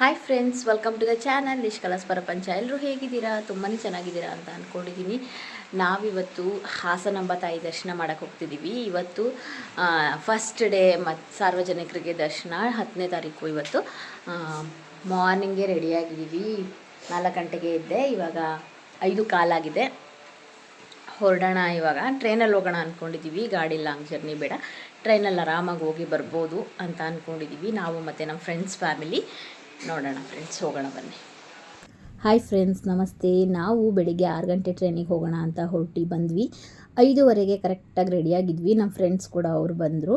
Hi friends welcome to the channel Nishkalas Prapancha. ಎಲ್ಲರೂ ಹೇಗಿದ್ದೀರಾ? ತುಂಬಾ ಚೆನ್ನಾಗಿದ್ದೀರಾ ಅಂತ ಅಂದ್ಕೊಂಡಿದ್ದೀನಿ ನಾವಿವತ್ತು ಹಾಸನಾಂಬ ತಾಯಿ ದರ್ಶನ ಮಾಡೋಕ್ಕೆ ಹೋಗ್ತಿದ್ದೀವಿ. ಇವತ್ತು ಫಸ್ಟ್ ಡೇ ಮತ್ತು ಸಾರ್ವಜನಿಕರಿಗೆ ದರ್ಶನ ಹತ್ತನೇ ತಾರೀಕು ಇವತ್ತು. ಮಾರ್ನಿಂಗೇ ರೆಡಿಯಾಗಿದ್ದೀವಿ ನಾಲ್ಕು ಗಂಟೆಗೆ ಇದ್ದೆ ಇವಾಗ ಐದು ಕಾಲಾಗಿದೆ ಹೊರಡೋಣ ಇವಾಗ. ಟ್ರೈನಲ್ಲಿ ಹೋಗೋಣ ಅಂದ್ಕೊಂಡಿದ್ದೀವಿ ಗಾಡಿ ಲಾಂಗ್ ಜರ್ನಿ ಬೇಡ. ಟ್ರೈನಲ್ಲಿ ಆರಾಮಾಗಿ ಹೋಗಿ ಬರ್ಬೋದು ಅಂತ ಅಂದ್ಕೊಂಡಿದ್ದೀವಿ ನಾವು ಮತ್ತು ನಮ್ಮ ಫ್ರೆಂಡ್ಸ್ ಫ್ಯಾಮಿಲಿ ನೋಡೋಣ ಫ್ರೆಂಡ್ಸ್ ಹೋಗೋಣ ಬನ್ನಿ. ಹಾಯ್ ಫ್ರೆಂಡ್ಸ್ ನಮಸ್ತೆ. ನಾವು ಬೆಳಿಗ್ಗೆ ಆರು ಗಂಟೆ ಟ್ರೈನಿಗೆ ಹೋಗೋಣ ಅಂತ ಹೊರಟಿ ಬಂದ್ವಿ. ಐದುವರೆಗೆ ಕರೆಕ್ಟಾಗಿ ರೆಡಿಯಾಗಿದ್ವಿ ನಮ್ಮ ಫ್ರೆಂಡ್ಸ್ ಕೂಡ ಅವರು ಬಂದರು.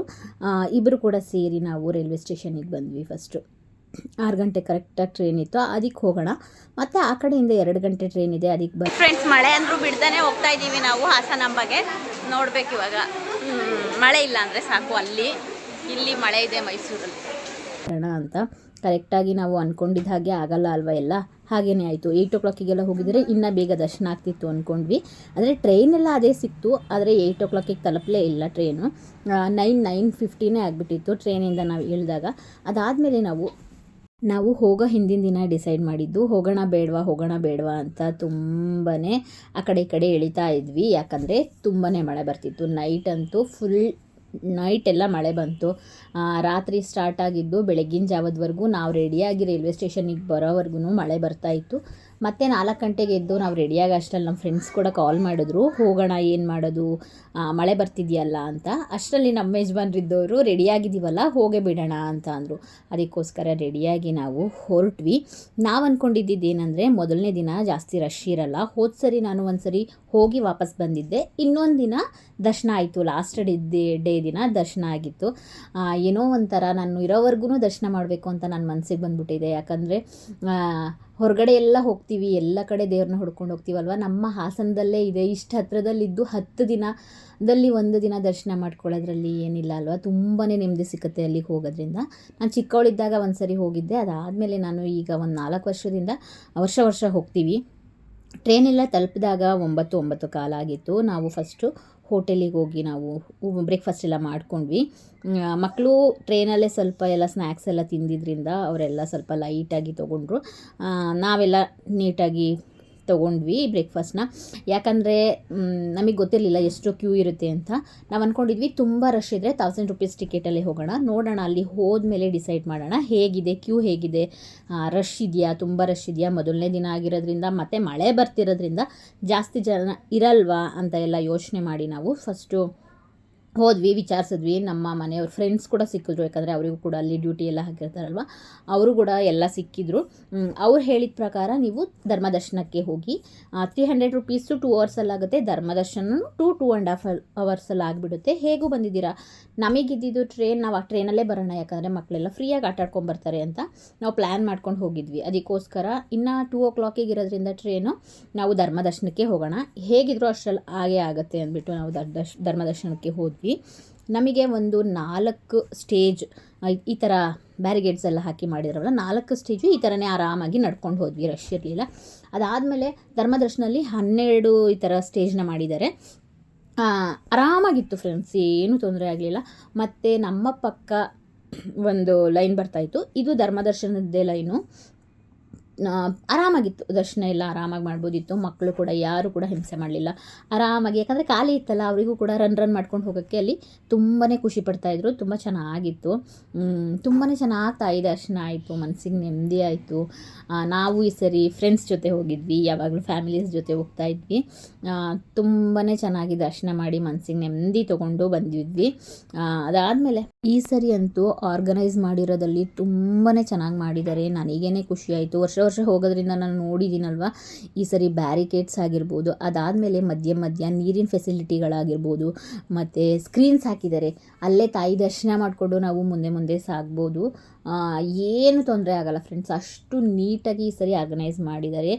ಇಬ್ಬರು ಕೂಡ ಸೇರಿ ನಾವು ರೈಲ್ವೆ ಸ್ಟೇಷನಿಗೆ ಬಂದ್ವಿ ಫಸ್ಟು ಆರು ಗಂಟೆ ಕರೆಕ್ಟಾಗಿ ಟ್ರೈನ್ ಇತ್ತು. ಅದಕ್ಕೆ ಹೋಗೋಣ. ಮತ್ತು ಆ ಕಡೆಯಿಂದ ಎರಡು ಗಂಟೆ ಟ್ರೈನ್ ಇದೆ. ಅದಕ್ಕೆ ಬ ಫ್ರೆಂಡ್ಸ್ ಮಳೆ ಅಂದರೂ ಬಿಡ್ತಾನೆ ಹೋಗ್ತಾ ಇದ್ದೀವಿ ನಾವು ಹಾಸನಾಂಬಗೆ ನೋಡ್ಬೇಕು ಇವಾಗ. ಮಳೆ ಇಲ್ಲ ಅಂದರೆ ಸಾಕು ಅಲ್ಲಿ. ಇಲ್ಲಿ ಮಳೆ ಇದೆ ಮೈಸೂರಲ್ಲಿ. ಅಂತ. ಕರೆಕ್ಟಾಗಿ ನಾವು ಅಂದ್ಕೊಂಡಿದ್ದ ಹಾಗೆ ಆಗಲ್ಲ ಅಲ್ವಾ ಎಲ್ಲ? ಹಾಗೇನೇ ಆಯಿತು. ಏಯ್ಟ್ ಓ ಕ್ಲಾಕಿಗೆಲ್ಲ ಹೋಗಿದರೆ ಇನ್ನೂ ಬೇಗ ದರ್ಶನ ಆಗ್ತಿತ್ತು ಅಂದ್ಕೊಂಡ್ವಿ ಆದರೆ ಟ್ರೈನೆಲ್ಲ ಅದೇ ಸಿಕ್ತು. ಆದರೆ ಏಯ್ಟ್ ಓ ಕ್ಲಾಕಿಗೆ ತಲುಪಲೇ ಇಲ್ಲ ಟ್ರೈನು ನೈನ್ ನೈನ್ ಫಿಫ್ಟಿನೇ ಆಗಿಬಿಟ್ಟಿತ್ತು ಟ್ರೈನಿಂದ ನಾವು ಇಳಿದಾಗ. ಅದಾದಮೇಲೆ ನಾವು ನಾವು ಹೋಗೋ ಹಿಂದಿನ ದಿನ ಡಿಸೈಡ್ ಮಾಡಿದ್ದು, ಹೋಗೋಣ ಬೇಡವಾ ಹೋಗೋಣ ಬೇಡವಾ ಅಂತ ತುಂಬಾ ಆ ಕಡೆ ಈ ಕಡೆ ಎಳಿತಾ ಇದ್ವಿ. ಯಾಕಂದರೆ ತುಂಬಾ ಮಳೆ ಬರ್ತಿತ್ತು. ನೈಟ್ ಅಂತೂ ಫುಲ್ ನೈಟ್ ಎಲ್ಲ ಮಳೆ ಬಂತು. ರಾತ್ರಿ ಸ್ಟಾರ್ಟ್ ಆಗಿದ್ದು ಬೆಳಗ್ಗಿನ ಜಾವದವರೆಗೂ ನಾವು ರೆಡಿಯಾಗಿ ರೈಲ್ವೆ ಸ್ಟೇಷನಿಗೆ ಬರೋವರೆಗೂ ಮಳೆ ಬರ್ತಾ ಇತ್ತು. ಮತ್ತೆ ನಾಲ್ಕು ಗಂಟೆಗೆ ಎದ್ದು ನಾವು ರೆಡಿಯಾಗಿ ಅಷ್ಟರಲ್ಲಿ ನಮ್ಮ ಫ್ರೆಂಡ್ಸ್ ಕೂಡ ಕಾಲ್ ಮಾಡಿದ್ರು. ಹೋಗೋಣ, ಏನು ಮಾಡೋದು? ಮಳೆ ಬರ್ತಿದೆಯಲ್ಲ ಅಂತ. ಅಷ್ಟರಲ್ಲಿ ನಮ್ಮ ಯಜಮಾನ್ರಿದ್ದವರು ರೆಡಿಯಾಗಿದ್ದೀವಲ್ಲ ಹೋಗೇ ಬಿಡೋಣ ಅಂತ ಅಂದರು. ಅದಕ್ಕೋಸ್ಕರ ರೆಡಿಯಾಗಿ ನಾವು ಹೊರಟ್ವಿ. ನಾವು ಅಂದ್ಕೊಂಡಿದ್ದು ಏನಂದರೆ ಮೊದಲನೇ ದಿನ ಜಾಸ್ತಿ ರಶ್ ಇರಲ್ಲ. ಹೋದ ಸರಿ ನಾನು ಒಂದು ಸರಿ ಹೋಗಿ ವಾಪಸ್ ಬಂದಿದ್ದೆ. ಇನ್ನೊಂದು ದಿನ ದರ್ಶನ ಆಯಿತು. ಲಾಸ್ಟ್ ಡೇ ಡೇ ದಿನ ದರ್ಶನ ಆಗಿತ್ತು. ಏನೋ ಒಂಥರ ನಾನು ಇರೋವರೆಗೂ ದರ್ಶನ ಮಾಡಬೇಕು ಅಂತ ನನ್ನ ಮನಸ್ಸಿಗೆ ಬಂದ್ಬಿಟ್ಟಿದೆ. ಯಾಕಂದರೆ ಹೊರಗಡೆ ಎಲ್ಲ ಹೋಗ್ತೀವಿ, ಎಲ್ಲ ಕಡೆ ದೇವ್ರನ್ನ ಹುಡ್ಕೊಂಡು ಹೋಗ್ತೀವಲ್ವ? ನಮ್ಮ ಹಾಸನದಲ್ಲೇ ಇದೆ, ಇಷ್ಟು ಹತ್ತಿರದಲ್ಲಿದ್ದು ಹತ್ತು ದಿನದಲ್ಲಿ ಒಂದು ದಿನ ದರ್ಶನ ಮಾಡ್ಕೊಳ್ಳೋದ್ರಲ್ಲಿ ಏನಿಲ್ಲ ಅಲ್ವಾ? ತುಂಬಾ ನೆಮ್ಮದಿ ಸಿಕ್ಕತ್ತೆ ಅಲ್ಲಿಗೆ ಹೋಗೋದ್ರಿಂದ. ನಾನು ಚಿಕ್ಕವಳಿದ್ದಾಗ ಒಂದು ಸರಿ ಹೋಗಿದ್ದೆ, ಅದಾದಮೇಲೆ ನಾನು ಈಗ ಒಂದು ನಾಲ್ಕು ವರ್ಷದಿಂದ ವರ್ಷ ವರ್ಷ ಹೋಗ್ತೀವಿ. ಟ್ರೈನೆಲ್ಲ ತಲುಪಿದಾಗ ಒಂಬತ್ತು ಒಂಬತ್ತು ಕಾಲ ಆಗಿತ್ತು. ನಾವು ಫಸ್ಟು ಹೋಟೆಲಿಗೆ ಹೋಗಿ ನಾವು ಬ್ರೇಕ್ಫಾಸ್ಟ್ ಎಲ್ಲ ಮಾಡ್ಕೊಂಡ್ವಿ. ಮಕ್ಕಳು ಟ್ರೈನಲ್ಲೇ ಸ್ವಲ್ಪ ಎಲ್ಲ ಸ್ನ್ಯಾಕ್ಸ್ ಎಲ್ಲ ತಿಂದಿದ್ದರಿಂದ ಅವರೆಲ್ಲ ಸ್ವಲ್ಪ ಲೈಟಾಗಿ ತೊಗೊಂಡ್ರು. ನಾವೆಲ್ಲ ನೀಟಾಗಿ ತೊಗೊಂಡ್ವಿ ಬ್ರೇಕ್ಫಾಸ್ಟ್ನ ಯಾಕಂದರೆ ನಮಗೆ ಗೊತ್ತಿರಲಿಲ್ಲ ಎಷ್ಟು ಕ್ಯೂ ಇರುತ್ತೆ ಅಂತ. ನಾವು ಅಂದ್ಕೊಂಡಿದ್ವಿ ತುಂಬ ರಶ್ ಇದ್ದರೆ ತೌಸಂಡ್ ರುಪೀಸ್ ಟಿಕೆಟಲ್ಲಿ ಹೋಗೋಣ. ನೋಡೋಣ ಅಲ್ಲಿ ಹೋದ್ಮೇಲೆ ಡಿಸೈಡ್ ಮಾಡೋಣ. ಹೇಗಿದೆ ಕ್ಯೂ ಹೇಗಿದೆ? ರಶ್ ಇದೆಯಾ? ತುಂಬ ರಶ್ ಇದೆಯಾ? ಮೊದಲನೇ ದಿನ ಆಗಿರೋದ್ರಿಂದ, ಮತ್ತು ಮಳೆ ಬರ್ತಿರೋದ್ರಿಂದ ಜಾಸ್ತಿ ಜನ ಇರಲ್ವಾ ಅಂತ ಎಲ್ಲ ಯೋಚನೆ ಮಾಡಿ ನಾವು ಫಸ್ಟು ಹೋದ್ವಿ, ವಿಚಾರಿಸಿದ್ವಿ. ನಮ್ಮ ಮನೆಯವ್ರ ಫ್ರೆಂಡ್ಸ್ ಕೂಡ ಸಿಕ್ಕಿದ್ರು. ಯಾಕಂದರೆ ಅವರಿಗೂ ಕೂಡ ಅಲ್ಲಿ ಡ್ಯೂಟಿ ಎಲ್ಲ ಹಾಕಿರ್ತಾರಲ್ವ? ಅವರು ಕೂಡ ಎಲ್ಲ ಸಿಕ್ಕಿದ್ರು. ಅವ್ರು ಹೇಳಿದ ಪ್ರಕಾರ ನೀವು ಧರ್ಮದರ್ಶನಕ್ಕೆ ಹೋಗಿ ತ್ರೀ ಹಂಡ್ರೆಡ್ ರುಪೀಸು ಟೂ ಅವರ್ಸಲ್ಲಾಗುತ್ತೆ ಧರ್ಮದರ್ಶನ ಟೂ ಟೂ ಆ್ಯಂಡ್ ಹಾಫ್ ಅವರ್ಸಲ್ಲಿ ಆಗಿಬಿಡುತ್ತೆ. ಹೇಗೂ ಬಂದಿದ್ದೀರಾ? ನಮಗಿದ್ದಿದ್ದು ಟ್ರೈನ್ ನಾವು ಆ ಟ್ರೈನಲ್ಲೇ ಬರೋಣ. ಯಾಕಂದರೆ ಮಕ್ಕಳೆಲ್ಲ ಫ್ರೀಯಾಗಿ ಆಟ ಆಡ್ಕೊಂಡು ಬರ್ತಾರೆ ಅಂತ ನಾವು ಪ್ಲ್ಯಾನ್ ಮಾಡ್ಕೊಂಡು ಹೋಗಿದ್ವಿ. ಅದಕ್ಕೋಸ್ಕರ ಇನ್ನು ಟೂ ಓ ಕ್ಲಾಕಿಗೆ ಇರೋದ್ರಿಂದ ಟ್ರೈನು ನಾವು ಧರ್ಮದರ್ಶನಕ್ಕೆ ಹೋಗೋಣ. ಹೇಗಿದ್ರು ಅಷ್ಟರಲ್ಲಿ ಹಾಗೆ ಆಗುತ್ತೆ ಅಂದ್ಬಿಟ್ಟು ನಾವು ದರ್ಶ್ ಧರ್ಮದರ್ಶನಕ್ಕೆ ಹೋದ್ವಿ. ನಮಗೆ ಒಂದು ನಾಲ್ಕು ಸ್ಟೇಜ್ ಈ ಥರ ಬ್ಯಾರಿಗೇಡ್ಸ್ ಎಲ್ಲ ಹಾಕಿ ಮಾಡಿದ್ರಲ್ಲ, ನಾಲ್ಕು ಸ್ಟೇಜು ಈ ಥರನೇ ಆರಾಮಾಗಿ ನಡ್ಕೊಂಡು ಹೋದ್ವಿ ರಶ್ ಇರಲಿಲ್ಲ. ಅದಾದಮೇಲೆ ಧರ್ಮದರ್ಶನಲ್ಲಿ ಹನ್ನೆರಡು ಈ ಥರ ಸ್ಟೇಜ್ನ ಮಾಡಿದ್ದಾರೆ. ಆರಾಮಾಗಿತ್ತು ಫ್ರೆಂಡ್ಸ್ ಏನೂ ತೊಂದರೆ ಆಗಲಿಲ್ಲ. ಮತ್ತು ನಮ್ಮ ಪಕ್ಕ ಒಂದು ಲೈನ್ ಬರ್ತಾಯಿತ್ತು ಇದು ಧರ್ಮದರ್ಶನದ್ದೇ ಲೈನು ಆರಾಮಾಗಿತ್ತು. ದರ್ಶನ ಎಲ್ಲ ಆರಾಮಾಗಿ ಮಾಡ್ಬೋದಿತ್ತು. ಮಕ್ಕಳು ಕೂಡ ಯಾರು ಕೂಡ ಹಿಂಸೆ ಮಾಡಲಿಲ್ಲ. ಆರಾಮಾಗಿ, ಯಾಕಂದರೆ ಖಾಲಿ ಇತ್ತಲ್ಲ, ಅವರಿಗೂ ಕೂಡ ರನ್ ರನ್ ಮಾಡ್ಕೊಂಡು ಹೋಗೋಕ್ಕೆ ಅಲ್ಲಿ ತುಂಬಾ ಖುಷಿ ಪಡ್ತಾಯಿದ್ರು ತುಂಬ ಚೆನ್ನಾಗಿತ್ತು. ತುಂಬಾ ಚೆನ್ನಾಗಿ ತಾಯಿ ದರ್ಶನ. ಆಯಿತು ಮನಸ್ಸಿಗೆ ನೆಮ್ಮದಿ ಆಯಿತು. ನಾವು ಈ ಸರಿ ಫ್ರೆಂಡ್ಸ್ ಜೊತೆ ಹೋಗಿದ್ವಿ. ಯಾವಾಗಲೂ ಫ್ಯಾಮಿಲೀಸ್ ಜೊತೆ ಹೋಗ್ತಾ ಇದ್ವಿ. ತುಂಬಾ ಚೆನ್ನಾಗಿ ದರ್ಶನ ಮಾಡಿ ಮನಸ್ಸಿಗೆ ನೆಮ್ಮದಿ ತೊಗೊಂಡು ಬಂದಿದ್ವಿ. ಅದಾದಮೇಲೆ ಈ ಸರಿ ಅಂತೂ ಆರ್ಗನೈಸ್ ಮಾಡಿರೋದಲ್ಲಿ ತುಂಬಾ ಚೆನ್ನಾಗಿ ಮಾಡಿದ್ದಾರೆ. ನನಗೇನೆ ಖುಷಿ ಆಯಿತು. ವರ್ಷ ವರ್ಷ ಹೋಗೋದ್ರಿಂದ ನಾನು ನೋಡಿದ್ದೀನಲ್ವ? ಈ ಸರಿ ಬ್ಯಾರಿಕೇಡ್ಸ್ ಆಗಿರ್ಬೋದು, ಅದಾದಮೇಲೆ ಮಧ್ಯ ಮಧ್ಯ ನೀರಿನ ಫೆಸಿಲಿಟಿಗಳಾಗಿರ್ಬೋದು ಮತ್ತು ಸ್ಕ್ರೀನ್ಸ್ ಹಾಕಿದ್ದಾರೆ. ಅಲ್ಲೇ ತಾಯಿ ದರ್ಶನ ಮಾಡಿಕೊಂಡು ನಾವು ಮುಂದೆ ಮುಂದೆ ಸಾಗ್ಬೋದು. ಏನು ತೊಂದರೆ ಆಗಲ್ಲ ಫ್ರೆಂಡ್ಸ್ ಅಷ್ಟು ನೀಟಾಗಿ ಈ ಸರಿ ಆರ್ಗನೈಸ್ ಮಾಡಿದ್ದಾರೆ.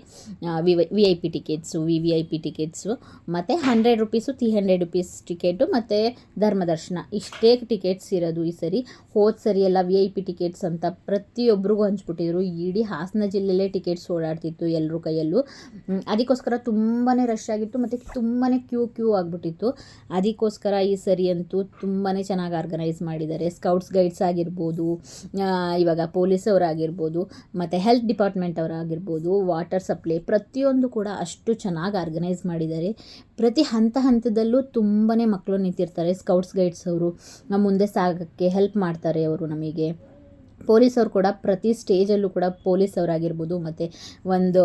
V V I P tickets V V I P tickets ಮತ್ತು hundred rupees three hundred rupees ticket ಮತ್ತು ಧರ್ಮದರ್ಶನ ಇಷ್ಟೇ ಟಿಕೆಟ್ಸ್ ಇರೋದು ಈ ಸರಿ. ಹೋದ ಸರಿ ಎಲ್ಲ ವಿ ಐ ಪಿ ಟಿಕೆಟ್ಸ್ ಅಂತ ಪ್ರತಿಯೊಬ್ಬರಿಗೂ ಹಂಚ್ಬಿಟ್ಟಿದ್ರು. ಇಡೀ ಹಾಸನ ಜಿಲ್ಲೆ ಅಲ್ಲಲ್ಲೇ ಟಿಕೆಟ್ಸ್ ಓಡಾಡ್ತಿತ್ತು ಎಲ್ಲರ ಕೈಯಲ್ಲೂ. ಅದಕ್ಕೋಸ್ಕರ ತುಂಬಾ ರಶ್ ಆಗಿತ್ತು ಮತ್ತು ತುಂಬಾ ಕ್ಯೂ ಕ್ಯೂ ಆಗಿಬಿಟ್ಟಿತ್ತು. ಅದಕ್ಕೋಸ್ಕರ ಈ ಸರಿ ಅಂತೂ ತುಂಬಾ ಚೆನ್ನಾಗಿ ಆರ್ಗನೈಸ್ ಮಾಡಿದ್ದಾರೆ. ಸ್ಕೌಟ್ಸ್ ಗೈಡ್ಸ್ ಆಗಿರ್ಬೋದು ಇವಾಗ ಪೊಲೀಸ್ ಅವರಾಗಿರ್ಬೋದು, ಮತ್ತು ಹೆಲ್ತ್ ಡಿಪಾರ್ಟ್ಮೆಂಟ್ ಅವರಾಗಿರ್ಬೋದು ವಾಟರ್ ಸಪ್ಲೈ ಪ್ರತಿಯೊಂದು ಕೂಡ ಅಷ್ಟು ಚೆನ್ನಾಗಿ ಆರ್ಗನೈಸ್ ಮಾಡಿದ್ದಾರೆ. ಪ್ರತಿ ಹಂತ ಹಂತದಲ್ಲೂ ತುಂಬಾ ಮಕ್ಕಳು ನಿಂತಿರ್ತಾರೆ. ಸ್ಕೌಟ್ಸ್ ಗೈಡ್ಸ್ ಅವರು ಮುಂದೆ ಸಾಗೋಕ್ಕೆ ಹೆಲ್ಪ್ ಮಾಡ್ತಾರೆ ಅವರು ನಮಗೆ. ಪೊಲೀಸ್ ಅವ್ರು ಕೂಡ ಪ್ರತಿ ಸ್ಟೇಜಲ್ಲೂ ಕೂಡ ಪೊಲೀಸ್ ಅವರಾಗಿರ್ಬೋದು ಮತ್ತು ಒಂದು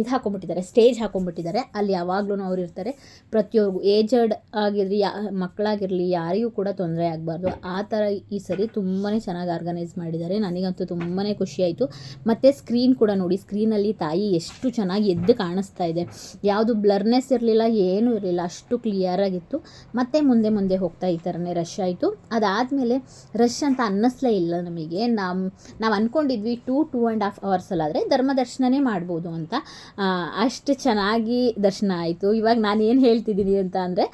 ಇದು ಹಾಕೊಂಡ್ಬಿಟ್ಟಿದ್ದಾರೆ ಸ್ಟೇಜ್ ಹಾಕೊಂಡ್ಬಿಟ್ಟಿದ್ದಾರೆ ಅಲ್ಲಿ ಯಾವಾಗಲೂ ಅವ್ರು ಇರ್ತಾರೆ. ಪ್ರತಿಯೊಬ್ಬರು ಏಜಡ್ ಆಗಿರಲಿ, ಯಾ ಮಕ್ಕಳಾಗಿರಲಿ ಯಾರಿಗೂ ಕೂಡ ತೊಂದರೆ ಆಗಬಾರ್ದು. ಆ ಥರ ಈ ಸರಿ ತುಂಬಾ ಚೆನ್ನಾಗಿ ಆರ್ಗನೈಸ್ ಮಾಡಿದ್ದಾರೆ. ನನಗಂತೂ ತುಂಬಾ ಖುಷಿಯಾಯಿತು ಮತ್ತು ಸ್ಕ್ರೀನ್ ಕೂಡ ನೋಡಿ, ಸ್ಕ್ರೀನಲ್ಲಿ ತಾಯಿ ಎಷ್ಟು ಚೆನ್ನಾಗಿ ಎದ್ದು ಕಾಣಿಸ್ತಾ ಇದೆ. ಯಾವುದು ಬ್ಲರ್ನೆಸ್ ಇರಲಿಲ್ಲ, ಏನೂ ಇರಲಿಲ್ಲ, ಅಷ್ಟು ಕ್ಲಿಯರಾಗಿತ್ತು ಮತ್ತೆ ಮುಂದೆ ಮುಂದೆ ಹೋಗ್ತಾ ಈ ಥರನೇ ರಶ್ ಆಯಿತು. ಅದಾದಮೇಲೆ ರಶ್ ಅಂತ ಅನ್ನಿಸ್ಲೇ ಇಲ್ಲ ನಮಗೆ. ನಮ್ಮ ನಾವು ಅಂದ್ಕೊಂಡಿದ್ವಿ ಟೂ ಟೂ ಆ್ಯಂಡ್ ಹಾಫ್ ಅವರ್ಸಲ್ಲಾದರೆ ಧರ್ಮ ದರ್ಶನನೇ ಮಾಡ್ಬೋದು ಅಂತ. ಅಷ್ಟು ಚೆನ್ನಾಗಿ ದರ್ಶನ ಆಯಿತು. ಇವಾಗ ನಾನು ಏನು ಹೇಳ್ತಿದ್ದೀನಿ ಅಂತ ಅಂದರೆ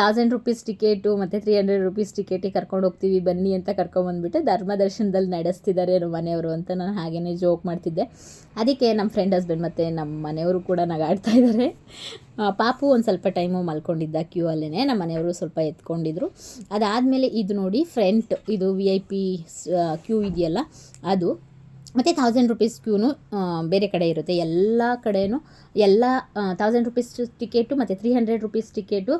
ತೌಸಂಡ್ ರುಪೀಸ್ ಟಿಕೆಟು ಮತ್ತು ತ್ರೀ ಹಂಡ್ರೆಡ್ ರುಪೀಸ್ ಟಿಕೆಟಿಗೆ ಕರ್ಕೊಂಡು ಹೋಗ್ತೀವಿ, ಬನ್ನಿ ಅಂತ ಕರ್ಕೊಂಬಂದ್ಬಿಟ್ಟು ಧರ್ಮ ದರ್ಶನದಲ್ಲಿ ನಡೆಸ್ತಿದ್ದಾರೆ ನಮ್ಮ ಮನೆಯವರು ಅಂತ ನಾನು ಹಾಗೇ ಜೋಕ್ ಮಾಡ್ತಿದ್ದೆ. ಅದಕ್ಕೆ ನಮ್ಮ ಫ್ರೆಂಡ್ ಹಸ್ಬೆಂಡ್ ಮತ್ತು ನಮ್ಮ ಮನೆಯವರು ಕೂಡ ನಗಾಡ್ತಾ ಇದ್ದಾರೆ ಪಾಪು ಒಂದು ಸ್ವಲ್ಪ ಟೈಮು ಮಲ್ಕೊಂಡಿದ್ದ ಕ್ಯೂ ಅಲ್ಲೇ ನಮ್ಮ ಮನೆಯವರು ಸ್ವಲ್ಪ ಎತ್ಕೊಂಡಿದ್ರು. ಅದಾದಮೇಲೆ ಇದು ನೋಡಿ ಫ್ರಂಟ್ ಇದು ವಿ ಐ ಪಿ ಕ್ಯೂ ಇದೆಯಲ್ಲ, ಅದು ಮತ್ತು ಥೌಸಂಡ್ ರುಪೀಸ್ ಕ್ಯೂನು ಬೇರೆ ಕಡೆ ಇರುತ್ತೆ. ಎಲ್ಲ ಕಡೆಯೂ ಎಲ್ಲ ಥೌಸಂಡ್ ರುಪೀಸ್ ಟಿಕೆಟು ಮತ್ತು ತ್ರೀ ಹಂಡ್ರೆಡ್ ರುಪೀಸ್ ಟಿಕೆಟು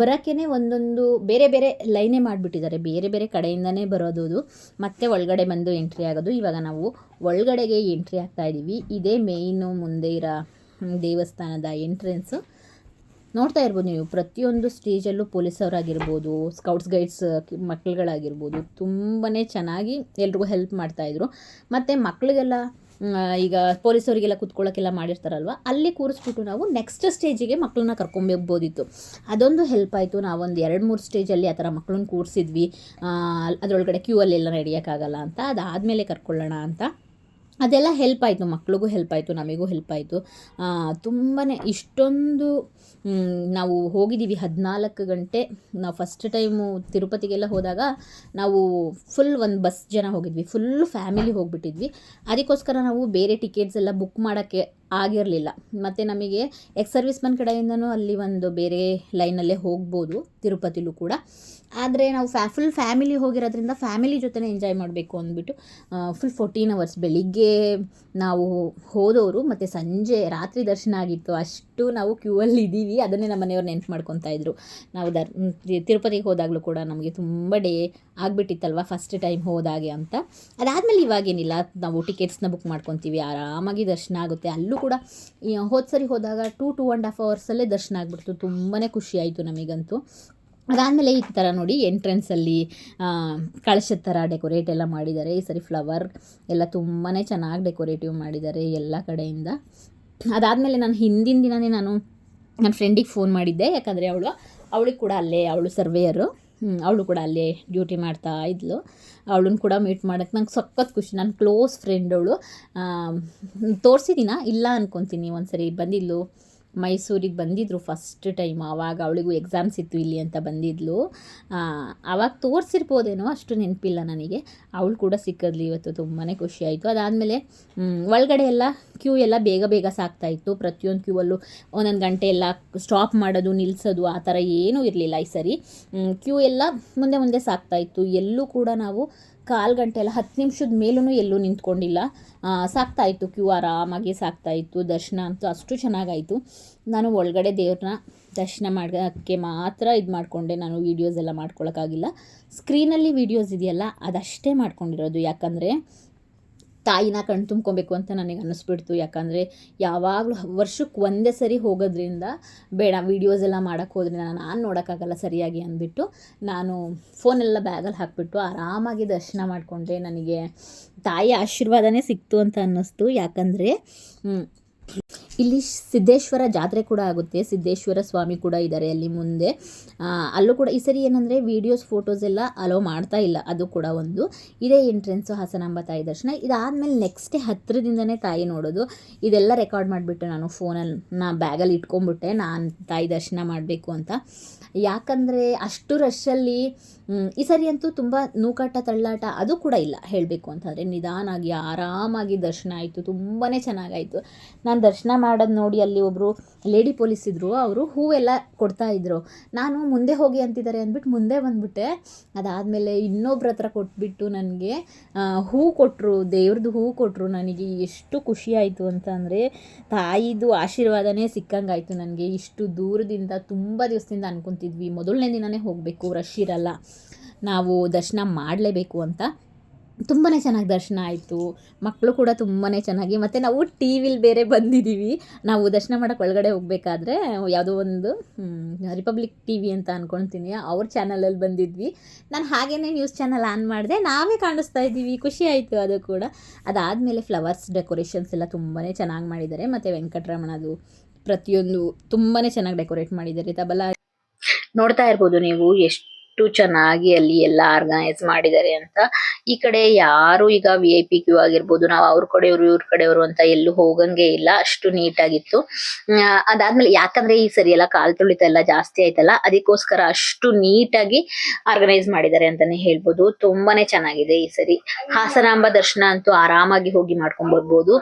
ಬರೋಕ್ಕೇ ಒಂದೊಂದು ಬೇರೆ ಬೇರೆ ಲೈನೇ ಮಾಡಿಬಿಟ್ಟಿದ್ದಾರೆ. ಬೇರೆ ಬೇರೆ ಕಡೆಯಿಂದನೇ ಬರೋದು ಅದು. ಮತ್ತೆ ಒಳಗಡೆ ಬಂದು ಎಂಟ್ರಿ ಆಗೋದು. ಇವಾಗ ನಾವು ಒಳಗಡೆಗೆ ಎಂಟ್ರಿ ಆಗ್ತಾ ಇದ್ದೀವಿ ಇದೇ ಮೇಯ್ನು ಮುಂದೆ ಇರೋ ದೇವಸ್ಥಾನದ ಎಂಟ್ರೆನ್ಸು ನೋಡ್ತಾ ಇರ್ಬೋದು ನೀವು, ಪ್ರತಿಯೊಂದು ಸ್ಟೇಜಲ್ಲೂ ಪೊಲೀಸವರಾಗಿರ್ಬೋದು, ಸ್ಕೌಟ್ಸ್ ಗೈಡ್ಸ್ ಮಕ್ಕಳುಗಳಾಗಿರ್ಬೋದು ತುಂಬಾ ಚೆನ್ನಾಗಿ ಎಲ್ರಿಗೂ ಹೆಲ್ಪ್ ಮಾಡ್ತಾಯಿದ್ರು ಮತ್ತು ಮಕ್ಕಳಿಗೆಲ್ಲ ಈಗ ಪೊಲೀಸವರಿಗೆಲ್ಲ ಕುತ್ಕೊಳ್ಳೋಕ್ಕೆಲ್ಲ ಮಾಡಿರ್ತಾರಲ್ವ, ಅಲ್ಲಿ ಕೂರಿಸ್ಬಿಟ್ಟು ನಾವು ನೆಕ್ಸ್ಟ್ ಸ್ಟೇಜಿಗೆ ಮಕ್ಕಳನ್ನ ಕರ್ಕೊಂಬೋಗ್ಬೋದಿತ್ತು ಅದೊಂದು ಹೆಲ್ಪ್ ಆಯಿತು. ನಾವೊಂದು ಎರಡು, ಮೂರು ಸ್ಟೇಜಲ್ಲಿ ಆ ಥರ ಮಕ್ಕಳನ್ನ ಕೂರಿಸಿದ್ವಿ. ಅದರೊಳಗಡೆ ಕ್ಯೂ ಅಲ್ಲೆಲ್ಲ ನಡೆಯೋಕ್ಕಾಗಲ್ಲ ಅಂತ, ಅದಾದಮೇಲೆ ಕರ್ಕೊಳ್ಳೋಣ ಅಂತ. ಅದೆಲ್ಲ ಹೆಲ್ಪ್ ಆಯಿತು. ಮಕ್ಳಿಗೂ ಹೆಲ್ಪ್ ಆಯಿತು, ನಮಗೂ ಹೆಲ್ಪ್ ಆಯಿತು. ತುಂಬಾ ಇಷ್ಟೊಂದು ನಾವು ಹೋಗಿದ್ದೀವಿ. ಹದಿನಾಲ್ಕು ಗಂಟೆ, ನಾವು ಫಸ್ಟ್ ಟೈಮು ತಿರುಪತಿಗೆಲ್ಲ ಹೋದಾಗ ನಾವು ಫುಲ್ ಒಂದು ಬಸ್ ಜನ ಹೋಗಿದ್ವಿ. ಫುಲ್ ಫ್ಯಾಮಿಲಿ ಹೋಗಿಬಿಟ್ಟಿದ್ವಿ. ಅದಕ್ಕೋಸ್ಕರ ನಾವು ಬೇರೆ ಟಿಕೆಟ್ಸ್ ಎಲ್ಲ ಬುಕ್ ಮಾಡೋಕ್ಕೆ ಆಗಿರಲಿಲ್ಲ. ಮತ್ತು ನಮಗೆ ಎಕ್ಸ್ ಸರ್ವಿಸ್ ಮನ್ ಕಡೆಯಿಂದನೂ ಅಲ್ಲಿ ಒಂದು ಬೇರೆ ಲೈನಲ್ಲೇ ಹೋಗ್ಬೋದು, ತಿರುಪತಿಲೂ ಕೂಡ. ಆದರೆ ನಾವು ಫ್ಯಾ ಫುಲ್ ಫ್ಯಾಮಿಲಿ ಹೋಗಿರೋದ್ರಿಂದ ಫ್ಯಾಮಿಲಿ ಜೊತೆನೇ ಎಂಜಾಯ್ ಮಾಡಬೇಕು ಅಂದ್ಬಿಟ್ಟು ಫುಲ್ ಫೋರ್ಟೀನ್ ಅವರ್ಸ್ ಬೆಳಿಗ್ಗೆ ನಾವು ಹೋದವರು ಮತ್ತು ಸಂಜೆ ರಾತ್ರಿ ದರ್ಶನ ಆಗಿತ್ತು. ಅಷ್ಟು ನಾವು ಕ್ಯೂ ಅಲ್ಲಿ ಇದ್ದೀವಿ. ಅದನ್ನೇ ನಮ್ಮ ಮನೆಯವ್ರು ನೆನ್ಪು ಮಾಡ್ಕೊತಾ ಇದ್ರು. ನಾವು ದರ್ ತಿರುಪತಿಗೆ ಹೋದಾಗಲೂ ಕೂಡ ನಮಗೆ ತುಂಬ ಡೇ ಆಗಿಬಿಟ್ಟಿತ್ತಲ್ವ ಫಸ್ಟ್ ಟೈಮ್ ಹೋದಾಗೆ ಅಂತ. ಅದಾದಮೇಲೆ ಇವಾಗೇನಿಲ್ಲ ನಾವು ಟಿಕೆಟ್ಸ್ನ ಬುಕ್ ಮಾಡ್ಕೊತೀವಿ. ಆರಾಮಾಗಿ ದರ್ಶನ ಆಗುತ್ತೆ. ಅಲ್ಲೂ ಕೂಡ ಹೋದ ಸರಿ ಹೋದಾಗ ಟೂ ಟೂ ಆ್ಯಂಡ್ ಹಾಫ್ ಅವರ್ಸಲ್ಲೇ ದರ್ಶನ ಆಗಿಬಿಡ್ತು. ತುಂಬಾ ಖುಷಿ ಆಯಿತು ನಮಗಂತೂ. ಅದಾದಮೇಲೆ ಈ ಥರ ನೋಡಿ ಎಂಟ್ರೆನ್ಸಲ್ಲಿ ಕಳಶದ ಥರ ಡೆಕೋರೇಟ್ ಎಲ್ಲ ಮಾಡಿದ್ದಾರೆ. ಈ ಸರಿ ಫ್ಲವರ್ ಎಲ್ಲ ತುಂಬಾ ಚೆನ್ನಾಗಿ ಡೆಕೋರೇಟಿವ್ ಮಾಡಿದ್ದಾರೆ ಎಲ್ಲ ಕಡೆಯಿಂದ. ಅದಾದಮೇಲೆ ನಾನು ಹಿಂದಿನ ದಿನವೇ ನಾನು ನನ್ನ ಫ್ರೆಂಡಿಗೆ ಫೋನ್ ಮಾಡಿದ್ದೆ. ಯಾಕಂದರೆ ಅವಳು ಅವಳಿಗೆ ಕೂಡ ಅಲ್ಲೇ, ಅವಳು ಸರ್ವೇಯರು. ಅವಳು ಕೂಡ ಅಲ್ಲೇ ಡ್ಯೂಟಿ ಮಾಡ್ತಾ ಇದ್ಲು. ಅವಳನ್ನ ಕೂಡ ಮೀಟ್ ಮಾಡೋಕ್ಕೆ ನಂಗೆ ಸಖತ್ ಖುಷಿ. ನನ್ನ ಕ್ಲೋಸ್ ಫ್ರೆಂಡ್ ಅವಳು. ತೋರಿಸಿದ್ದೀನ ಇಲ್ಲ ಅಂದ್ಕೊತೀನಿ ಒಂದು ಸರಿ ಬಂದಿದ್ಲು. ಮೈಸೂರಿಗೆ ಬಂದಿದ್ದರು ಫಸ್ಟ್ ಟೈಮ್ ಆವಾಗ ಅವಳಿಗೂ ಎಕ್ಸಾಮ್ಸ್ ಇತ್ತು ಇಲ್ಲಿ ಅಂತ ಬಂದಿದ್ಲು. ಆವಾಗ ತೋರಿಸಿರ್ಬೋದೇನೋ ಅಷ್ಟು ನೆನಪಿಲ್ಲ ನನಗೆ. ಅವಳು ಕೂಡ ಸಿಕ್ಕಿದ್ಲು ಇವತ್ತು ತುಂಬಾ ಖುಷಿ ಆಯಿತು. ಅದಾದಮೇಲೆ ಒಳಗಡೆ ಎಲ್ಲ ಕ್ಯೂ ಎಲ್ಲ ಬೇಗ ಬೇಗ ಸಾಕ್ತಾ ಇತ್ತು. ಪ್ರತಿಯೊಂದು ಕ್ಯೂವಲ್ಲೂ ಒಂದೊಂದು ಗಂಟೆ ಎಲ್ಲ ಸ್ಟಾಪ್ ಮಾಡೋದು ನಿಲ್ಲಿಸೋದು ಆ ಥರ ಏನೂ ಇರಲಿಲ್ಲ ಈ ಸರಿ. ಕ್ಯೂ ಎಲ್ಲ ಮುಂದೆ ಮುಂದೆ ಸಾಕ್ತಾ ಇತ್ತು. ಎಲ್ಲೂ ಕೂಡ ನಾವು ಕಾಲು ಗಂಟೆ ಎಲ್ಲ, ಹತ್ತು ನಿಮಿಷದ ಮೇಲೂ ಎಲ್ಲೂ ನಿಂತ್ಕೊಂಡಿಲ್ಲ. ಸಾಕ್ತಾಯಿತ್ತು ಸಾಕ್ತಾ ಕ್ಯೂ ಆರಾಮಾಗಿ ಸಾಕ್ತಾಯಿತ್ತು, ದರ್ಶನ ಅಂತೂ ಅಷ್ಟು ಚೆನ್ನಾಗಾಯಿತು. ನಾನು ಒಳಗಡೆ ದೇವ್ರನ್ನ ದರ್ಶನ ಮಾಡೋಕ್ಕೆ ಮಾತ್ರ ಇದು ಮಾಡಿಕೊಂಡೆ, ನಾನು ವೀಡಿಯೋಸ್ ಎಲ್ಲ ಮಾಡ್ಕೊಳ್ಳೋಕ್ಕಾಗಿಲ್ಲ ಸ್ಕ್ರೀನಲ್ಲಿ ವೀಡಿಯೋಸ್ ಇದೆಯಲ್ಲ, ಅದಷ್ಟೇ ಮಾಡ್ಕೊಂಡಿರೋದು. ಯಾಕಂದರೆ ತಾಯಿನ ಕಣ್ ತುಂಬ್ಕೊಬೇಕು ಅಂತ ನನಗೆ ಅನ್ನಿಸ್ಬಿಡ್ತು ಯಾಕಂದರೆ ಯಾವಾಗಲೂ ವರ್ಷಕ್ಕೆ ಒಂದೇ ಸರಿ ಹೋಗೋದ್ರಿಂದ ಬೇಡ ವೀಡಿಯೋಸ್ ಎಲ್ಲ ಮಾಡೋಕ್ಕೆ ಹೋದ್ರೆ ನಾನು ನೋಡೋಕ್ಕಾಗಲ್ಲ ಸರಿಯಾಗಿ ಅಂದ್ಬಿಟ್ಟು ನಾನು ಫೋನೆಲ್ಲ ಬ್ಯಾಗಲ್ಲಿ ಹಾಕಿಬಿಟ್ಟು ಆರಾಮಾಗಿ ದರ್ಶನ ಮಾಡಿಕೊಂಡೆ ನನಗೆ ತಾಯಿ ಆಶೀರ್ವಾದನೇ ಸಿಕ್ತು ಅಂತ ಅನ್ನಿಸ್ತು. ಯಾಕಂದರೆ ಇಲ್ಲಿ ಸಿದ್ದೇಶ್ವರ ಜಾತ್ರೆ ಕೂಡ ಆಗುತ್ತೆ. ಸಿದ್ದೇಶ್ವರ ಸ್ವಾಮಿ ಕೂಡ ಇದ್ದಾರೆ ಅಲ್ಲಿ ಮುಂದೆ. ಅಲ್ಲೂ ಕೂಡ ಈ ಸರಿ ಏನಂದರೆ ವೀಡಿಯೋಸ್ ಫೋಟೋಸ್ ಎಲ್ಲ ಅಲೋ ಮಾಡ್ತಾ ಇಲ್ಲ. ಅದು ಕೂಡ ಒಂದು. ಇದೇ ಎಂಟ್ರೆನ್ಸು ಹಾಸನಾಂಬ ತಾಯಿ ದರ್ಶನ. ಇದಾದಮೇಲೆ ನೆಕ್ಸ್ಟ್ ಹತ್ತಿರದಿಂದನೇ ತಾಯಿ ನೋಡೋದು. ಇದೆಲ್ಲ ರೆಕಾರ್ಡ್ ಮಾಡಿಬಿಟ್ಟು ನಾನು ಫೋನಲ್ಲಿ ನಾ ಬ್ಯಾಗಲ್ಲಿ ಇಟ್ಕೊಂಡ್ಬಿಟ್ಟೆ. ನಾನು ತಾಯಿ ದರ್ಶನ ಮಾಡಬೇಕು ಅಂತ. ಯಾಕಂದರೆ ಅಷ್ಟು ರಶಲ್ಲಿ ಈ ಸರಿ ಅಂತೂ ತುಂಬ ನೂಕಾಟ ತಳ್ಳಾಟ ಅದು ಕೂಡ ಇಲ್ಲ. ಹೇಳಬೇಕು ಅಂತಂದರೆ ನಿಧಾನಾಗಿ, ಆರಾಮಾಗಿ ದರ್ಶನ ಆಯಿತು. ತುಂಬಾ ಚೆನ್ನಾಗಾಯಿತು. ನಾನು ದರ್ಶನ ಮಾಡೋದು ನೋಡಿ ಅಲ್ಲಿ ಒಬ್ಬರು ಲೇಡಿ ಪೊಲೀಸ್ ಇದ್ದರು ಅವರು ಹೂವೆಲ್ಲ ಕೊಡ್ತಾ ಇದ್ದರು ನಾನು ಮುಂದೆ ಹೋಗಿ ಅಂತಿದ್ದಾರೆ ಅಂದ್ಬಿಟ್ಟು ಮುಂದೆ ಬಂದುಬಿಟ್ಟೆ. ಅದಾದಮೇಲೆ ಇನ್ನೊಬ್ರ ಹತ್ರ ಕೊಟ್ಬಿಟ್ಟು ನನಗೆ ಹೂ ಕೊಟ್ಟರು ದೇವ್ರದ್ದು ಹೂ ಕೊಟ್ಟರು ನನಗೆ ಎಷ್ಟು ಖುಷಿ ಆಯಿತು ಅಂತ ಅಂದರೆ ತಾಯಿದು ಆಶೀರ್ವಾದನೇ ಸಿಕ್ಕಂಗಾಯಿತು ನನಗೆ. ಇಷ್ಟು ದೂರದಿಂದ ತುಂಬ ದಿವಸದಿಂದ ಅನ್ಕೊತಿದ್ವಿ. ಮೊದಲನೇ ದಿನವೇ ಹೋಗಬೇಕು. ರಶ್ ಇರಲ್ಲ. ನಾವು ದರ್ಶನ ಮಾಡಲೇಬೇಕು ಅಂತ. ತುಂಬಾ ಚೆನ್ನಾಗಿ ದರ್ಶನ ಆಯಿತು. ಮಕ್ಕಳು ಕೂಡ ತುಂಬಾ ಚೆನ್ನಾಗಿ, ಮತ್ತು ನಾವು ಟಿ ವಿಲಿ ಬೇರೆ ಬಂದಿದ್ದೀವಿ ನಾವು ದರ್ಶನ ಮಾಡೋಕ್ಕೆ ಒಳಗಡೆ ಹೋಗಬೇಕಾದ್ರೆ ಯಾವುದೋ ಒಂದು ರಿಪಬ್ಲಿಕ್ ಟಿ ವಿ ಅಂತ ಅಂದ್ಕೊಳ್ತೀನಿ ಅವ್ರ ಚಾನಲಲ್ಲಿ ಬಂದಿದ್ವಿ. ನಾನು ಹಾಗೇ ನ್ಯೂಸ್ ಚಾನಲ್ ಆನ್ ಮಾಡಿದೆ. ನಾವೇ ಕಾಣಿಸ್ತಾ ಇದ್ದೀವಿ. ಖುಷಿ ಆಯಿತು ಅದು ಕೂಡ. ಅದಾದಮೇಲೆ ಫ್ಲವರ್ಸ್ ಡೆಕೋರೇಷನ್ಸ್ ಎಲ್ಲ ತುಂಬಾ ಚೆನ್ನಾಗಿ ಮಾಡಿದ್ದಾರೆ. ಮತ್ತು ವೆಂಕಟರಮಣದು ಪ್ರತಿಯೊಂದು ತುಂಬಾ ಚೆನ್ನಾಗಿ ಡೆಕೋರೇಟ್ ಮಾಡಿದ್ದಾರೆ. ತಬಲ ನೋಡ್ತಾ ಇರ್ಬೋದು ನೀವು. ಎಷ್ಟು ಚೆನ್ನಾಗಿ ಅಲ್ಲಿ ಎಲ್ಲ ಆರ್ಗನೈಸ್ ಮಾಡಿದ್ದಾರೆ ಅಂತ ಈ ಕಡೆ ಯಾರು ಈಗ ವಿ ಐ ಪಿ ಕ್ಯೂ ಆಗಿರ್ಬೋದು, ನಾವು ಅವ್ರ ಕಡೆಯವರು, ಇವ್ರ ಕಡೆಯವರು ಅಂತ ಎಲ್ಲೂ ಹೋಗಂಗೆ ಇಲ್ಲ. ಅಷ್ಟು ನೀಟಾಗಿತ್ತು. ಅದಾದ್ಮೇಲೆ ಯಾಕಂದ್ರೆ ಈ ಸರಿ ಎಲ್ಲ ಕಾಲ್ ತುಳಿತ ಎಲ್ಲ ಜಾಸ್ತಿ ಆಯ್ತಲ್ಲ, ಅದಕ್ಕೋಸ್ಕರ ಅಷ್ಟು ನೀಟಾಗಿ ಆರ್ಗನೈಸ್ ಮಾಡಿದ್ದಾರೆ ಅಂತಾನೆ ಹೇಳ್ಬೋದು. ತುಂಬಾನೇ ಚೆನ್ನಾಗಿದೆ ಈ ಸರಿ. ಹಾಸನಾಂಬ ದರ್ಶನ ಅಂತೂ ಆರಾಮಾಗಿ ಹೋಗಿ ಮಾಡ್ಕೊಂಡ್ ಬರ್ಬೋದು.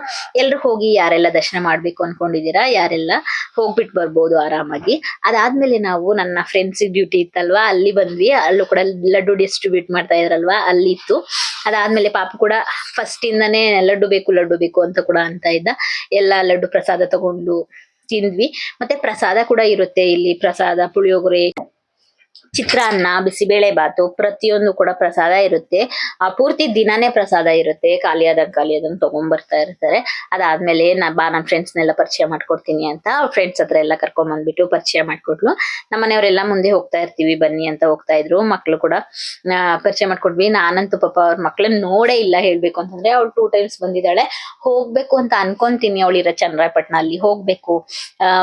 ಎಲ್ರು ಹೋಗಿ ಯಾರೆಲ್ಲ ದರ್ಶನ ಮಾಡ್ಬೇಕು ಅನ್ಕೊಂಡಿದೀರಾ ಯಾರೆಲ್ಲ ಹೋಗ್ಬಿಟ್ಟು ಬರ್ಬೋದು ಆರಾಮಾಗಿ. ಅದಾದ್ಮೇಲೆ ನಾವು ನನ್ನ ಫ್ರೆಂಡ್ಸ್ ಡ್ಯೂಟಿ ಇತ್ತಲ್ವಾ, ಅಲ್ಲಿ ಬಂದ್ವಿ. ಅಲ್ಲೂ ಕೂಡ ಲಡ್ಡು ಡಿಸ್ಟ್ರಿಬ್ಯೂಟ್ ಮಾಡ್ತಾ ಇದ್ರಲ್ವಾ? ಅಲ್ಲಿ ಇತ್ತು ಅದಾದ್ಮೇಲೆ ಪಾಪ ಕೂಡ ಫಸ್ಟ್ ಇಂದಾನೇ ಲಡ್ಡು ಬೇಕು ಲಡ್ಡು ಬೇಕು ಅಂತ ಕೂಡ ಅಂತ ಇದ್ದ. ಎಲ್ಲ ಲಡ್ಡು ಪ್ರಸಾದ ತಗೊಂಡು ತಿಂದ್ವಿ. ಮತ್ತೆ ಪ್ರಸಾದ ಕೂಡ ಇರುತ್ತೆ ಇಲ್ಲಿ. ಪ್ರಸಾದ, ಪುಳಿಯೋಗರೆ. ಚಿತ್ರಾನ್ನ, ಬಿಸಿಬೇಳೆ ಬಾತು ಪ್ರತಿಯೊಂದು ಕೂಡ ಪ್ರಸಾದ ಇರುತ್ತೆ. ಆ ಪೂರ್ತಿ ದಿನಾನೇ ಪ್ರಸಾದ ಇರುತ್ತೆ. ಖಾಲಿಯಾದಾಗ ಖಾಲಿಯಾದಂಗ್ ತಗೊಂಡ್ ಬರ್ತಾ ಇರ್ತಾರೆ. ಅದಾದ್ಮೇಲೆ ನಾ ಬಾ ನಮ್ಮ ಫ್ರೆಂಡ್ಸ್ನೆಲ್ಲ ಪರಿಚಯ ಮಾಡ್ಕೊಡ್ತೀನಿ ಅಂತ ಅವ್ರ ಫ್ರೆಂಡ್ಸ್ ಹತ್ರ ಎಲ್ಲ ಕರ್ಕೊಂಡ್ ಬಂದ್ಬಿಟ್ಟು ಪರಿಚಯ ಮಾಡ್ಕೊಟ್ಲು. ನಮ್ಮ ಮನೆಯವರೆಲ್ಲ ಮುಂದೆ ಹೋಗ್ತಾ ಇರ್ತೀವಿ, ಬನ್ನಿ ಅಂತ ಹೋಗ್ತಾ ಇದ್ರು. ಮಕ್ಳು ಕೂಡ ಪರಿಚಯ ಮಾಡ್ಕೊಟ್ವಿ. ನಾನಂತೂ ಪಾಪ ಅವ್ರ ಮಕ್ಳನ್ನ ನೋಡೇ ಇಲ್ಲ ಹೇಳ್ಬೇಕು ಅಂತಂದ್ರೆ ಅವ್ಳು ಟೂ ಟೈಮ್ಸ್ ಬಂದಿದ್ದಾಳೆ. ಹೋಗ್ಬೇಕು ಅಂತ ಅನ್ಕೊಂತೀನಿ ಅವಳಿರೋ ಚಂದ್ರಾಯಪಟ್ಟಣ ಅಲ್ಲಿ ಹೋಗ್ಬೇಕು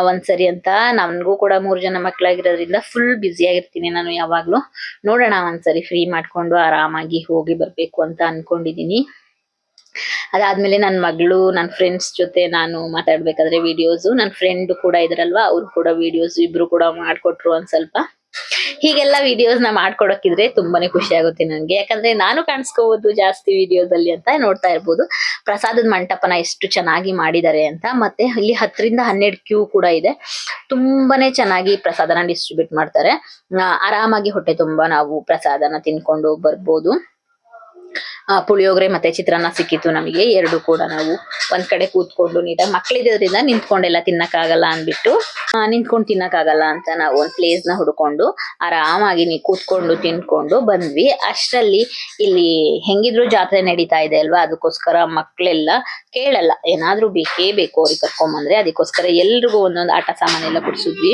ಒಂದ್ಸರಿ ಅಂತ. ನನಗೂ ಕೂಡ ಮೂರ್ ಜನ ಮಕ್ಳಾಗಿರೋದ್ರಿಂದ ಫುಲ್ ಬ್ಯುಸಿ ಆಗಿರ್ತೀನಿ ನಾನು. ಯಾವಾಗ್ಲೂ ನೋಡೋಣ ಒಂದ್ಸರಿ ಫ್ರೀ ಮಾಡ್ಕೊಂಡು ಆರಾಮಾಗಿ ಹೋಗಿ ಬರ್ಬೇಕು ಅಂತ ಅನ್ಕೊಂಡಿದೀನಿ. ಅದಾದ್ಮೇಲೆ ನನ್ನ ಮಗಳು ನನ್ನ ಫ್ರೆಂಡ್ಸ್ ಜೊತೆ ನಾನು ಮಾತಾಡ್ಬೇಕಾದ್ರೆ ವಿಡಿಯೋಸ್ ನನ್ನ ಫ್ರೆಂಡ್ ಕೂಡ ಇದ್ರಲ್ವಾ, ಅವ್ರು ಕೂಡ ವಿಡಿಯೋಸ್ ಇಬ್ರು ಕೂಡ ಮಾಡ್ಕೊಟ್ರು ಒಂದ್ ಸ್ವಲ್ಪ. ಹೀಗೆಲ್ಲ ವಿಡಿಯೋಸ್ನ ಮಾಡ್ಕೊಡಕ್ಕಿದ್ರೆ ತುಂಬಾನೇ ಖುಷಿ ಆಗುತ್ತೆ ನನಗೆ. ಯಾಕಂದ್ರೆ ನಾನು ಕಾಣಿಸ್ಕೋಬಹುದು ಜಾಸ್ತಿ ವಿಡಿಯೋದಲ್ಲಿ ಅಂತ ನೋಡ್ತಾ ಇರ್ಬೋದು. ಪ್ರಸಾದದ ಮಂಟಪನ ಎಷ್ಟು ಚೆನ್ನಾಗಿ ಮಾಡಿದ್ದಾರೆ ಅಂತ. ಮತ್ತೆ ಇಲ್ಲಿ ಹತ್ತರಿಂದ ಹನ್ನೆರಡು ಕ್ಯೂ ಕೂಡ ಇದೆ. ತುಂಬಾನೇ ಚೆನ್ನಾಗಿ ಪ್ರಸಾದನ ಡಿಸ್ಟ್ರಿಬ್ಯೂಟ್ ಮಾಡ್ತಾರೆ. ಆರಾಮಾಗಿ ಹೊಟ್ಟೆ ತುಂಬಾ ನಾವು ಪ್ರಸಾದನ ತಿನ್ಕೊಂಡು ಬರ್ಬೋದು. ಪುಳಿಯೋಗರೆ ಮತ್ತೆ ಚಿತ್ರಾನ್ನ ಸಿಕ್ಕಿತ್ತು ನಮಗೆ. ಎರಡು ಕೂಡ ನಾವು ಒಂದ್ ಕಡೆ ಕೂತ್ಕೊಂಡು ನೀಟಾಗಿ ಮಕ್ಳಿದ್ರಿಂದ ನಿಂತ್ಕೊಂಡೆಲ್ಲ ತಿನ್ನಕ್ಕಾಗಲ್ಲ ಅಂದ್ಬಿಟ್ಟು ನಿಂತ್ಕೊಂಡು ತಿನ್ನಕ್ಕಾಗಲ್ಲ ಅಂತ ನಾವು ಒಂದ್ ಪ್ಲೇಸ್ನ ಹುಡ್ಕೊಂಡು ಆರಾಮಾಗಿ ನೀ ಕೂತ್ಕೊಂಡು ತಿನ್ಕೊಂಡು ಬಂದ್ವಿ. ಅಷ್ಟರಲ್ಲಿ ಇಲ್ಲಿ ಹೆಂಗಿದ್ರು ಜಾತ್ರೆ ನಡೀತಾ ಇದೆ ಅಲ್ವಾ? ಅದಕ್ಕೋಸ್ಕರ ಮಕ್ಕಳೆಲ್ಲ ಕೇಳಲ್ಲ. ಏನಾದ್ರೂ ಬೇಕೇ ಬೇಕು ಅವ್ರಿಗೆ ಕರ್ಕೊಂಬಂದ್ರೆ. ಅದಕ್ಕೋಸ್ಕರ ಎಲ್ರಿಗೂ ಒಂದೊಂದು ಆಟ ಸಾಮಾನೆಲ್ಲ ಕುಡಿಸಿದ್ವಿ.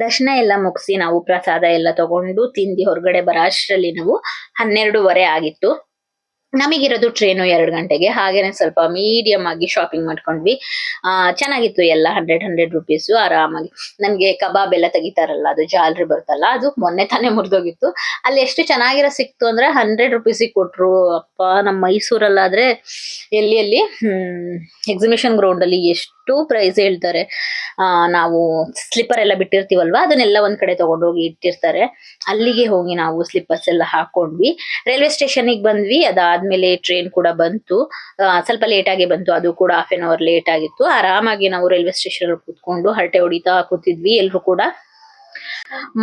ದರ್ಶನ ಎಲ್ಲ ಮುಗಿಸಿ ನಾವು ಪ್ರಸಾದ ಎಲ್ಲ ತಗೊಂಡು ತಿಂದಿ ಹೊರಗಡೆ ಬರೋ ಅಷ್ಟರಲ್ಲಿ ನಾವು ಹನ್ನೆರಡೂವರೆ ಆಗಿತ್ತು. ನಮಗಿರೋದು ಟ್ರೈನು ಎರಡು ಗಂಟೆಗೆ. ಹಾಗೇನೆ ಸ್ವಲ್ಪ ಮೀಡಿಯಂ ಆಗಿ ಶಾಪಿಂಗ್ ಮಾಡ್ಕೊಂಡ್ವಿ. ಚೆನ್ನಾಗಿತ್ತು ಎಲ್ಲ ಹಂಡ್ರೆಡ್ ಹಂಡ್ರೆಡ್ ರುಪೀಸು ಆರಾಮಾಗಿ. ನನಗೆ ಕಬಾಬ್ ಎಲ್ಲ ತೆಗಿತಾರಲ್ಲ, ಅದು ಜಾಲ್ರಿ ಬರುತ್ತಲ್ಲ ಅದು ಮೊನ್ನೆ ತಾನೇ ಮುರಿದೋಗಿತ್ತು. ಅಲ್ಲಿ ಎಷ್ಟು ಚೆನ್ನಾಗಿರೋ ಸಿಕ್ತು ಅಂದ್ರೆ ಹಂಡ್ರೆಡ್ ರುಪೀಸಿಗೆ ಕೊಟ್ರು. ಅಪ್ಪ ನಮ್ಮ ಮೈಸೂರಲ್ಲಾದ್ರೆ ಎಲ್ಲಿ ಎಲ್ಲಿ? ಎಕ್ಸಿಬಿಷನ್ ಗ್ರೌಂಡ್ ಅಲ್ಲಿ ಎಷ್ಟು ಪ್ರೈಸ್ ಹೇಳ್ತಾರೆ. ನಾವು ಸ್ಲಿಪ್ಪರ್ ಎಲ್ಲ ಬಿಟ್ಟಿರ್ತೀವಲ್ವಾ? ಅದನ್ನೆಲ್ಲ ಒಂದ್ ಕಡೆ ತಗೊಂಡೋಗಿ ಇಟ್ಟಿರ್ತಾರೆ. ಅಲ್ಲಿಗೆ ಹೋಗಿ ನಾವು ಸ್ಲಿಪ್ಪರ್ಸ್ ಎಲ್ಲ ಹಾಕೊಂಡ್ವಿ. ರೈಲ್ವೆ ಸ್ಟೇಷನ್ಗೆ ಬಂದ್ವಿ. ಅದಾದ್ಮೇಲೆ ಟ್ರೈನ್ ಕೂಡ ಬಂತು. ಸ್ವಲ್ಪ ಲೇಟ್ ಆಗಿ ಬಂತು. ಅದು ಕೂಡ ಹಾಫ್ ಎನ್ ಅವರ್ ಲೇಟ್ ಆಗಿತ್ತು. ಆರಾಮಾಗಿ ನಾವು ರೈಲ್ವೆ ಸ್ಟೇಷನ್ ಅಲ್ಲಿ ಕೂತ್ಕೊಂಡು ಹರಟೆ ಹೊಡಿತಾ ಕೂತಿದ್ವಿ. ಎಲ್ರು ಕೂಡ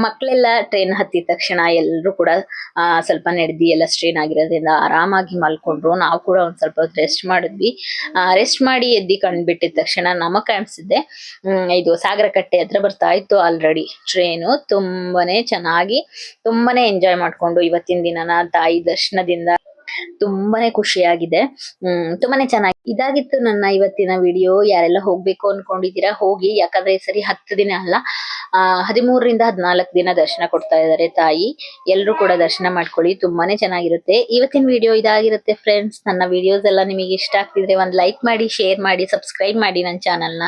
ಮಕ್ಕಳೆಲ್ಲ ಟ್ರೈನ್ ಹತ್ತಿದ ತಕ್ಷಣ ಎಲ್ಲರೂ ಕೂಡ ಸ್ವಲ್ಪ ನಡೆದಿ, ಎಲ್ಲ ಸ್ಟ್ರೈನ್ ಆಗಿರೋದ್ರಿಂದ ಆರಾಮಾಗಿ ಮಲ್ಕೊಂಡ್ರು. ನಾವು ಕೂಡ ಒಂದ್ ಸ್ವಲ್ಪ ಹೊತ್ತು ರೆಸ್ಟ್ ಮಾಡಿದ್ವಿ. ರೆಸ್ಟ್ ಮಾಡಿ ಎದ್ದಿ ಕಂಡ್ಬಿಟ್ಟಿದ ತಕ್ಷಣ ನಮಗ್ ಕಾಣಿಸಿದ್ದೆ. ಇದು ಸಾಗರಕಟ್ಟೆ ಹತ್ರ ಬರ್ತಾ ಇತ್ತು ಆಲ್ರೆಡಿ ಟ್ರೈನು ತುಂಬಾನೇ ಚೆನ್ನಾಗಿ, ತುಂಬಾನೇ ಎಂಜಾಯ್ ಮಾಡ್ಕೊಂಡು ಇವತ್ತಿನ ದಿನನ, ತಾಯಿ ದರ್ಶನದಿಂದ ತುಂಬಾನೇ ಖುಷಿಯಾಗಿದೆ. ಹ್ಮ್, ತುಂಬಾನೇ ಚೆನ್ನಾಗಿ ಇದಾಗಿತ್ತು ನನ್ನ ಇವತ್ತಿನ ವಿಡಿಯೋ ಯಾರೆಲ್ಲ ಹೋಗ್ಬೇಕು ಅನ್ಕೊಂಡಿದ್ದೀರಾ, ಹೋಗಿ. ಯಾಕಂದ್ರೆ ಸರಿ ಹತ್ತು ದಿನ ಅಲ್ಲ ಹದಿಮೂರರಿಂದ ಹದಿನಾಲ್ಕು ದಿನ ದರ್ಶನ ಕೊಡ್ತಾ ಇದ್ದಾರೆ ತಾಯಿ. ಎಲ್ಲರೂ ಕೂಡ ದರ್ಶನ ಮಾಡ್ಕೊಳ್ಳಿ, ತುಂಬಾನೇ ಚೆನ್ನಾಗಿರುತ್ತೆ. ಇವತ್ತಿನ ವಿಡಿಯೋ ಇದಾಗಿರುತ್ತೆ ಫ್ರೆಂಡ್ಸ್ ನನ್ನ ವಿಡಿಯೋಸ್ ಎಲ್ಲ ನಿಮಗೆ ಇಷ್ಟ ಆಗ್ತಿದ್ರೆ ಒಂದು ಲೈಕ್ ಮಾಡಿ ಶೇರ್ ಮಾಡಿ ಸಬ್ಸ್ಕ್ರೈಬ್ ಮಾಡಿ ನನ್ನ ಚಾನಲ್ನ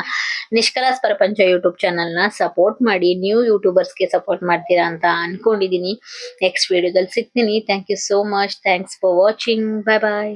ನಿಷ್ಕಲಾಸ್ ಪ್ರಪಂಚ ಯೂಟ್ಯೂಬ್ ಚಾನಲ್ನ ಸಪೋರ್ಟ್ ಮಾಡಿ. ನ್ಯೂ ಯೂಟ್ಯೂಬರ್ಸ್ಗೆ ಸಪೋರ್ಟ್ ಮಾಡ್ತೀರಾ ಅಂತ ಅನ್ಕೊಂಡಿದೀನಿ ನೆಕ್ಸ್ಟ್ ವಿಡಿಯೋದಲ್ಲಿ ಸಿಗ್ತೀನಿ. Thank you so much thanks for watching bye bye